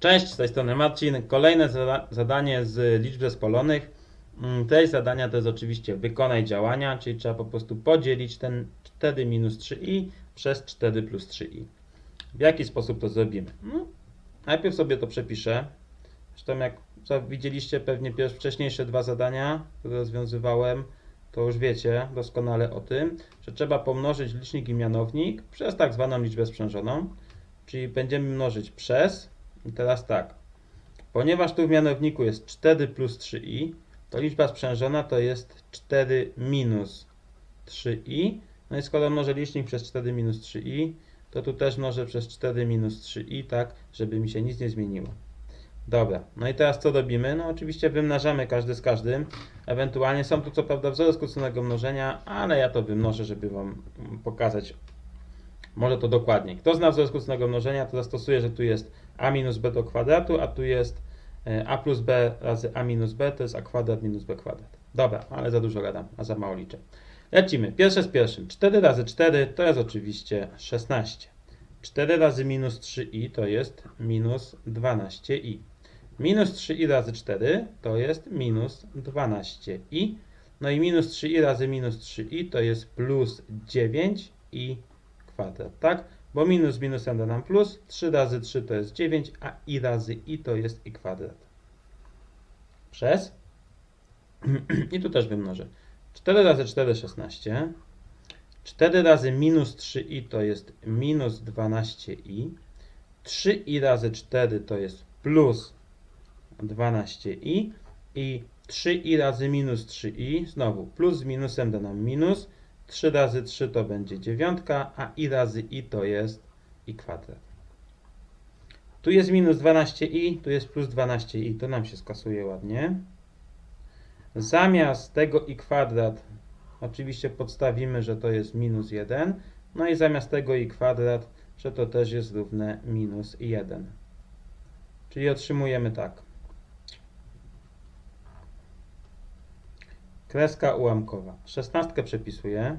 Cześć, z tej strony Marcin. Kolejne zada- zadanie z liczb zespolonych. Mm, Treść zadania to jest oczywiście wykonaj działania, czyli trzeba po prostu podzielić ten 4 minus 3i przez 4 plus 3i. W jaki sposób to zrobimy? No, najpierw sobie to przepiszę. Zresztą jak widzieliście pewnie wcześniejsze dwa zadania, które rozwiązywałem, to już wiecie doskonale o tym, że trzeba pomnożyć licznik i mianownik przez tak zwaną liczbę sprzężoną. Czyli będziemy mnożyć przez i teraz tak. Ponieważ tu w mianowniku jest 4 plus 3i, to liczba sprzężona to jest 4 minus 3i. No i skoro mnożę licznik przez 4 minus 3i, to tu też mnożę przez 4 minus 3i, tak, żeby mi się nic nie zmieniło. Dobra, no i teraz co robimy? No oczywiście wymnażamy każdy z każdym. Ewentualnie są tu co prawda wzory skróconego mnożenia, ale ja to wymnożę, żeby Wam pokazać może to dokładniej. Kto zna wzór skróconego mnożenia, to zastosuje, że tu jest a minus b do kwadratu, a tu jest e, a plus b razy a minus b, to jest a kwadrat minus b kwadrat. Dobra, ale za dużo gadam, a za mało liczę. Lecimy. Pierwsze z pierwszym. 4 razy 4 to jest oczywiście 16. 4 razy minus 3i to jest minus 12i. Minus 3i razy 4 to jest minus 12i. No i minus 3i razy minus 3i to jest plus 9i kwadrat, tak? Bo minus minusem da nam plus, 3 razy 3 to jest 9, a i razy i to jest i kwadrat. Przez. I tu też wymnożę. 4 razy 4 16. 4 razy minus 3i to jest minus 12i. 3i razy 4 to jest plus 12i. I 3i razy minus 3i, znowu plus z minusem da nam minus. 3 razy 3 to będzie dziewiątka, a i razy i to jest i kwadrat. Tu jest minus 12i, tu jest plus 12i, to nam się skasuje ładnie. Zamiast tego i kwadrat oczywiście podstawimy, że to jest minus 1. No i zamiast tego i kwadrat, że to też jest równe minus 1. Czyli otrzymujemy tak. Kreska ułamkowa. 16 przepisuję.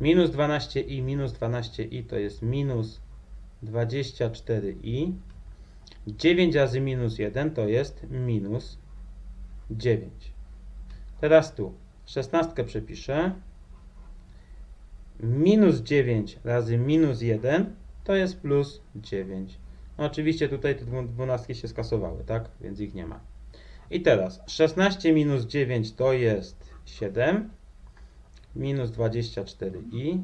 Minus 12i minus 12i to jest minus 24i. 9 razy minus 1 to jest minus 9. Teraz tu 16 przepiszę. Minus 9 razy minus 1 to jest plus 9. No oczywiście tutaj te dwu- dwunastki się skasowały, tak? Więc ich nie ma. I teraz 16 minus 9 to jest 7. Minus 24i.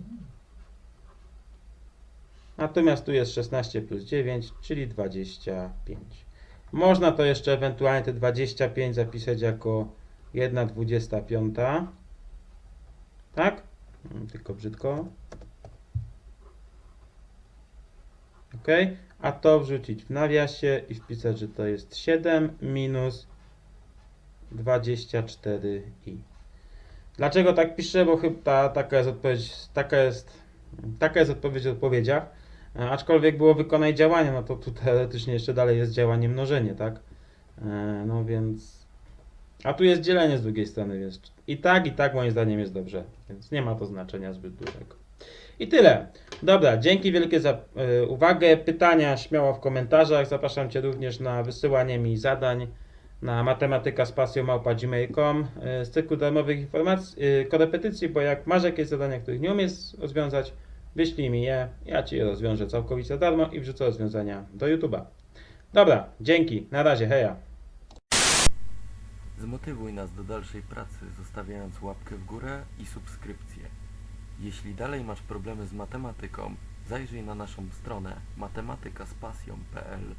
Natomiast tu jest 16 plus 9, czyli 25. Można to jeszcze ewentualnie te 25 zapisać jako 1 25. Tak? Mm, Tylko brzydko. Ok? A to wrzucić w nawiasie i wpisać, że to jest 7 minus 24i. Dlaczego tak piszę? Bo chyba ta, taka jest odpowiedź, taka jest, taka jest odpowiedź w odpowiedziach. E, Aczkolwiek było wykonaj działanie, no to tu teoretycznie jeszcze dalej jest działanie mnożenie, tak? E, No więc. A tu jest dzielenie z drugiej strony, więc i tak, i tak moim zdaniem jest dobrze. Więc nie ma to znaczenia zbyt dużego. I tyle. Dobra, dzięki wielkie za e, uwagę. Pytania śmiało w komentarzach. Zapraszam Cię również na wysyłanie mi zadań na matematyka z pasją małpa.gmail.com e, z cyklu darmowych informacji, e, korepetycji, bo jak masz jakieś zadania, których nie umiesz rozwiązać, wyślij mi je, ja Ci je rozwiążę całkowicie darmo i wrzucę rozwiązania do YouTube'a. Dobra, dzięki, na razie, heja. Zmotywuj nas do dalszej pracy, zostawiając łapkę w górę i subskrypcję. Jeśli dalej masz problemy z matematyką, zajrzyj na naszą stronę matematykaspasją.pl